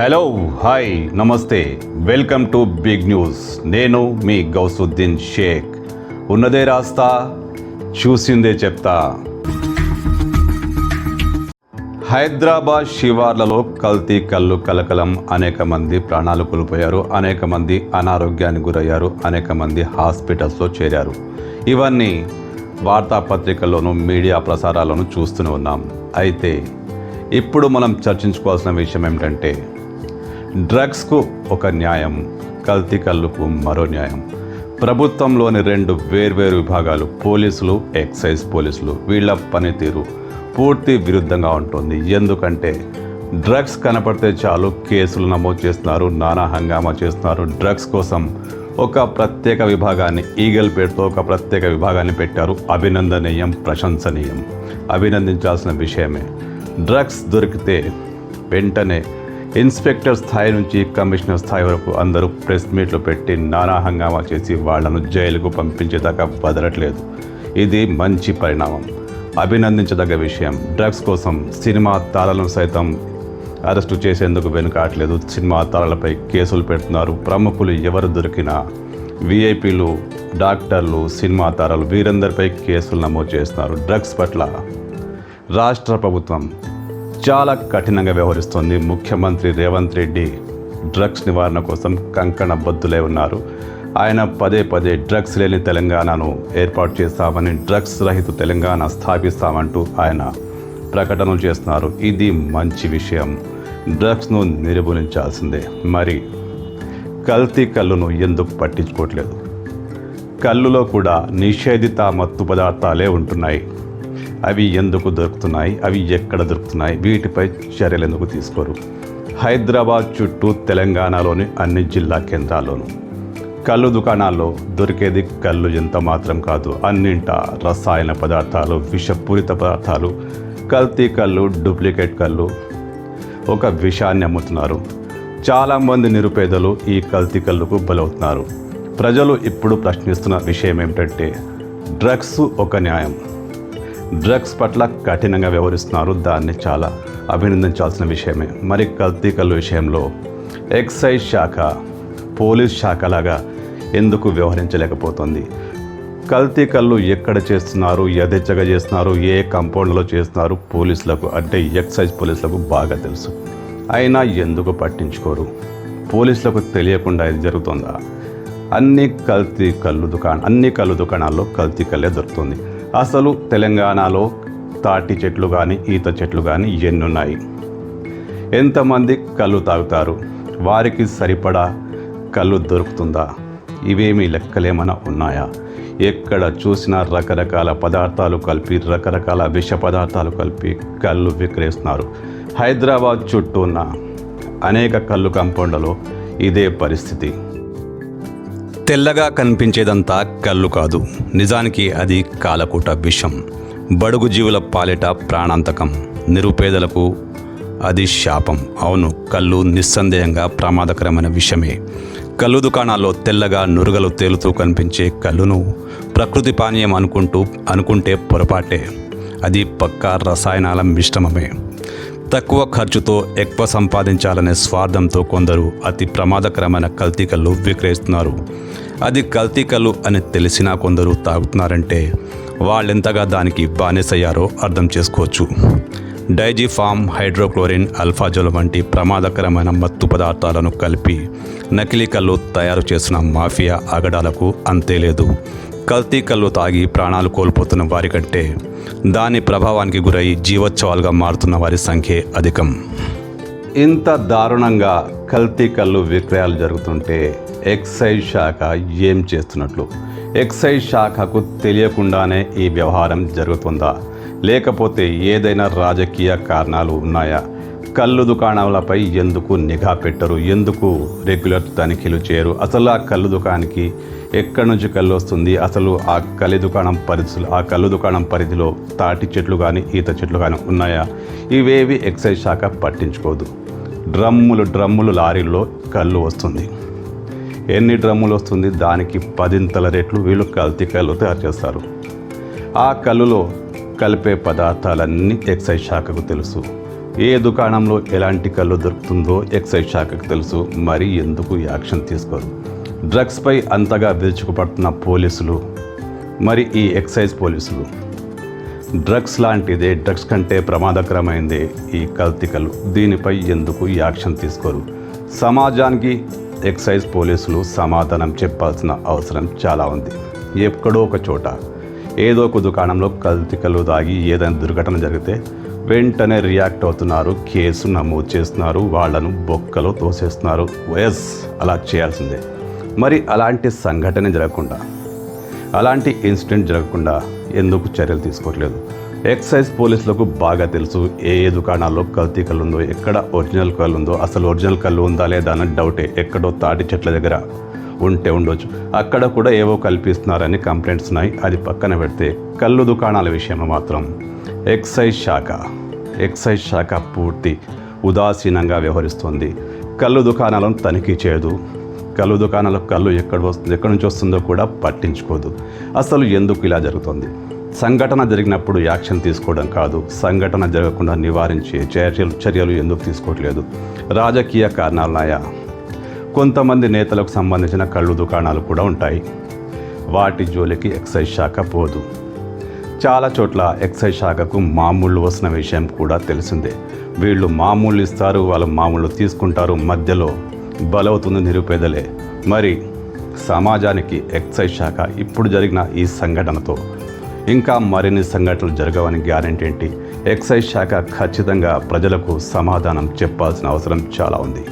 Hello hi నమస్తే. Welcome to big news. నేను మీ గౌసుద్దీన్ షేక్. ఉన్నదే రాస్తా చూసిందే చెప్తా. హైదరాబాద్ శివార్లలో కల్తీ కళ్ళు కలకలం అనేక మంది ప్రాణాలు కోల్పోయారు అనేక మంది అనారోగ్యానికి గురయ్యారు అనేక మంది హాస్పిటల్స్లో చేరారు. ఇవన్నీ వార్తాపత్రికల్లోనూ మీడియా ప్రసారాలను చూస్తూనే ఉన్నాం. అయితే ఇప్పుడు మనం చర్చించుకోవాల్సిన విషయం ఏమిటంటే డ్రగ్స్కు ఒక న్యాయం కల్తీ కళ్ళుకు మరో న్యాయం. ప్రభుత్వంలోని రెండు వేర్వేరు విభాగాలు పోలీసులు ఎక్సైజ్ పోలీసులు వీళ్ళ పనితీరు పూర్తి విరుద్ధంగా ఉంటుంది. ఎందుకంటే డ్రగ్స్ కనపడితే చాలు కేసులు నమోదు చేస్తున్నారు నానా హంగామా చేస్తున్నారు. డ్రగ్స్ కోసం ఒక ప్రత్యేక విభాగాన్ని ఈగల్ పేరుతో ఒక ప్రత్యేక విభాగాన్ని పెట్టారు. అభినందనీయం ప్రశంసనీయం. అభినందించాల్సిన విషయమే. డ్రగ్స్ దొరికితే వెంటనే ఇన్స్పెక్టర్ స్థాయి నుంచి కమిషనర్ స్థాయి వరకు అందరూ ప్రెస్ మీట్లు పెట్టి నానా హంగామా చేసి వాళ్ళను జైలుకు పంపించేదాకా వదలట్లేదు. ఇది మంచి పరిణామం. అభినందించదగ్గ విషయం. డ్రగ్స్ కోసం సినిమా తారలను సైతం అరెస్టు చేసేందుకు వెనుకాట్లేదు సినిమా తారలపై కేసులు పెడుతున్నారు. ప్రముఖులు ఎవరు దొరికినా విఐపీలు డాక్టర్లు సినిమా తారలు వీరందరిపై కేసులు నమోదు చేస్తున్నారు. డ్రగ్స్ పట్ల రాష్ట్ర ప్రభుత్వం చాలా కఠినంగా వ్యవహరిస్తోంది. ముఖ్యమంత్రి రేవంత్ రెడ్డి డ్రగ్స్ నివారణ కోసం కంకణ బద్దులై ఉన్నారు. ఆయన పదే పదే డ్రగ్స్ లేని తెలంగాణను ఏర్పాటు చేస్తామని డ్రగ్స్ రహిత తెలంగాణ స్థాపిస్తామంటూ ఆయన ప్రకటనలు చేస్తున్నారు. ఇది మంచి విషయం. డ్రగ్స్ను నిర్మూలించాల్సిందే. మరి కల్తీ కళ్ళును ఎందుకు పట్టించుకోవట్లేదు? కళ్ళులో కూడా నిషేధిత మత్తు పదార్థాలే ఉంటున్నాయి. అవి ఎందుకు దొరుకుతున్నాయి? అవి ఎక్కడ దొరుకుతున్నాయి? వీటిపై చర్యలు ఎందుకు తీసుకోరు? హైదరాబాద్ చుట్టూ తెలంగాణలోని అన్ని జిల్లా కేంద్రాల్లోనూ. కళ్ళు దుకాణాల్లో దొరికేది కళ్ళు ఎంత మాత్రం కాదు అన్నింట రసాయన పదార్థాలు విషపూరిత పదార్థాలు కల్తీ కళ్ళు డూప్లికేట్ కళ్ళు. ఒక విషాన్ని అమ్ముతున్నారు. చాలామంది నిరుపేదలు ఈ కల్తీ కళ్ళుకు బలవుతున్నారు. ప్రజలు ఇప్పుడు ప్రశ్నిస్తున్న విషయం ఏమిటంటే డ్రగ్స్ ఒక న్యాయం. డ్రగ్స్ పట్ల కఠినంగా వ్యవహరిస్తున్నారు. దాన్ని చాలా అభినందించాల్సిన విషయమే. మరి కల్తీ కళ్ళు విషయంలో ఎక్సైజ్ శాఖ పోలీస్ శాఖలాగా ఎందుకు వ్యవహరించలేకపోతుంది? కల్తీ కళ్ళు ఎక్కడ చేస్తున్నారు? యథేచ్ఛగా చేస్తున్నారు? ఏ కంపౌండ్లో చేస్తున్నారు? పోలీసులకు అంటే ఎక్సైజ్ పోలీసులకు బాగా తెలుసు. అయినా ఎందుకు పట్టించుకోరు? పోలీసులకు తెలియకుండా ఇది జరుగుతుందా? అన్ని కల్తీ కళ్ళు దుకాణం అన్ని కళ్ళు దుకాణాల్లో కల్తీ కళ్ళే దొరుకుతుంది. అసలు తెలంగాణలో తాటి చెట్లు కానీ ఈత చెట్లు కానీ ఎన్నున్నాయి. ఎంతమంది కళ్ళు తాగుతారు? వారికి సరిపడా కళ్ళు దొరుకుతుందా? ఇవేమీ లెక్కలేమైనా ఉన్నాయా? ఎక్కడ చూసినా రకరకాల పదార్థాలు కలిపి రకరకాల విష పదార్థాలు కలిపి కళ్ళు విక్రయిస్తున్నారు హైదరాబాద్ చుట్టూ ఉన్న అనేక కళ్ళు కంపౌండ్లలో ఇదే పరిస్థితి. తెల్లగా కనిపించేదంతా కళ్ళు కాదు. నిజానికి అది కాలకూట విషం. బడుగు జీవుల పాలిట ప్రాణాంతకం. నిరుపేదలకు అది శాపం. అవును కళ్ళు నిస్సందేహంగా ప్రమాదకరమైన విషయమే కళ్ళు దుకాణాల్లో తెల్లగా నురుగలు తేలుతూ కనిపించే కళ్ళును ప్రకృతి పానీయం అనుకుంటూ అనుకుంటే పొరపాటే. అది పక్కా రసాయనాల మిశ్రమమే. తక్కువ ఖర్చుతో ఎక్కువ సంపాదించాలనే స్వార్థంతో కొందరు అతి ప్రమాదకరమైన కల్తీ కళ్ళు విక్రయిస్తున్నారు. అది కల్తీ కళ్ళు అని తెలిసినా కొందరు తాగుతున్నారంటే వాళ్ళెంతగా దానికి బానిసయ్యారో అర్థం చేసుకోవచ్చు. డైజిఫామ్ హైడ్రోక్లోరిన్ అల్ఫాజోల్ వంటి ప్రమాదకరమైన మత్తు పదార్థాలను కలిపి నకిలీ కళ్ళు తయారు చేసిన మాఫియా అగడాలకు అంతే లేదు. కల్తీ కళ్ళు తాగి ప్రాణాలు కోల్పోతున్న వారి కంటే దాని ప్రభావానికి గురై జీవోత్సవాలుగా మారుతున్న వారి సంఖ్య అధికం. ఇంత దారుణంగా కల్తీ కళ్ళు విక్రయాలు జరుగుతుంటే ఎక్సైజ్ శాఖ ఏం చేస్తున్నట్లు? ఎక్సైజ్ శాఖకు తెలియకుండానే ఈ వ్యవహారం జరుగుతుందా? లేకపోతే ఏదైనా రాజకీయ కారణాలు ఉన్నాయా? కళ్ళు దుకాణాలపై ఎందుకు నిఘా పెట్టరు? ఎందుకు రెగ్యులర్ తనిఖీలు చేయరు? అసలు ఆ కళ్ళు దుకాణానికి ఎక్కడి నుంచి కళ్ళు వస్తుంది? అసలు ఆ కలి దుకాణం పరిధిలో ఆ కళ్ళు దుకాణం పరిధిలో తాటి చెట్లు కానీ ఈత చెట్లు కానీ ఉన్నాయా? ఇవేవి ఎక్సైజ్ శాఖ పట్టించుకోదు. డ్రమ్ములు డ్రమ్ములు లారీల్లో కళ్ళు వస్తుంది. ఎన్ని డ్రమ్ములు వస్తుంది? దానికి పదింతల రేట్లు వీళ్ళు కల్తీ కళ్ళు తయారు చేస్తారు. ఆ కళ్ళులో కలిపే పదార్థాలన్నీ ఎక్సైజ్ శాఖకు తెలుసు. ఏ దుకాణంలో ఎలాంటి కళ్ళు దొరుకుతుందో ఎక్సైజ్ శాఖకు తెలుసు. మరి ఎందుకు యాక్షన్ తీసుకోరు? డ్రగ్స్పై అంతగా విరుచుకుపడుతున్న పోలీసులు. మరి ఈ ఎక్సైజ్ పోలీసులు డ్రగ్స్ లాంటిదే డ్రగ్స్ కంటే ప్రమాదకరమైందే ఈ కల్తికలు. దీనిపై ఎందుకు యాక్షన్ తీసుకోరు? సమాజానికి ఎక్సైజ్ పోలీసులు సమాధానం చెప్పాల్సిన అవసరం చాలా ఉంది. ఎక్కడో ఒక చోట. ఏదో ఒక దుకాణంలో కల్తికలు దాగి ఏదైనా దుర్ఘటన జరిగితే వెంటనే రియాక్ట్ అవుతున్నారు కేసు నమోదు చేస్తున్నారు వాళ్ళను బొక్కలో తోసేస్తున్నారు. ఎస్ అలా చేయాల్సిందే. మరి అలాంటి సంఘటన జరగకుండా అలాంటి ఇన్సిడెంట్ జరగకుండా ఎందుకు చర్యలు తీసుకోవట్లేదు. ఎక్సైజ్ పోలీసులకు బాగా తెలుసు ఏ ఏ దుకాణాల్లో కల్తీ కళ్ళు ఉందో ఎక్కడ ఒరిజినల్ కళ్ళు ఉందో అసలు ఒరిజినల్ కళ్ళు ఉందా లేదా అన్న డౌటే ఎక్కడో తాటి చెట్ల దగ్గర ఉంటే ఉండొచ్చు. అక్కడ కూడా ఏవో కల్పిస్తున్నారని కంప్లైంట్స్ ఉన్నాయి. అది పక్కన పెడితే కళ్ళు దుకాణాల విషయంలో మాత్రం ఎక్సైజ్ శాఖ ఎక్సైజ్ శాఖ పూర్తి ఉదాసీనంగా వ్యవహరిస్తుంది. కళ్ళు దుకాణాలను తనిఖీ చేయదు. కళ్ళు దుకాణాలకు కళ్ళు ఎక్కడ వస్తుంది ఎక్కడి నుంచి వస్తుందో కూడా పట్టించుకోదు. అసలు ఎందుకు ఇలా జరుగుతుంది? సంఘటన జరిగినప్పుడు యాక్షన్ తీసుకోవడం కాదు సంఘటన జరగకుండా నివారించే చర్యలు చర్యలు ఎందుకు తీసుకోవట్లేదు? రాజకీయ కారణాలున్నాయా కొంతమంది నేతలకు సంబంధించిన కళ్ళు దుకాణాలు కూడా ఉంటాయి. వాటి జోలికి ఎక్సైజ్ శాఖ పోదు. చాలా చోట్ల ఎక్సైజ్ శాఖకు మామూళ్ళు వస్తున్న విషయం కూడా తెలిసిందే. వీళ్ళు మామూలు ఇస్తారు వాళ్ళు మామూలు తీసుకుంటారు మధ్యలో. బలవుతుంది నిరుపేదలే. మరి సమాజానికి ఎక్సైజ్ శాఖ ఇప్పుడు జరిగిన ఈ సంఘటనతో ఇంకా మరిన్ని సంఘటనలు జరగవని గ్యారెంటీ ఏంటి? ఎక్సైజ్ శాఖ ఖచ్చితంగా ప్రజలకు సమాధానం చెప్పాల్సిన అవసరం చాలా ఉంది.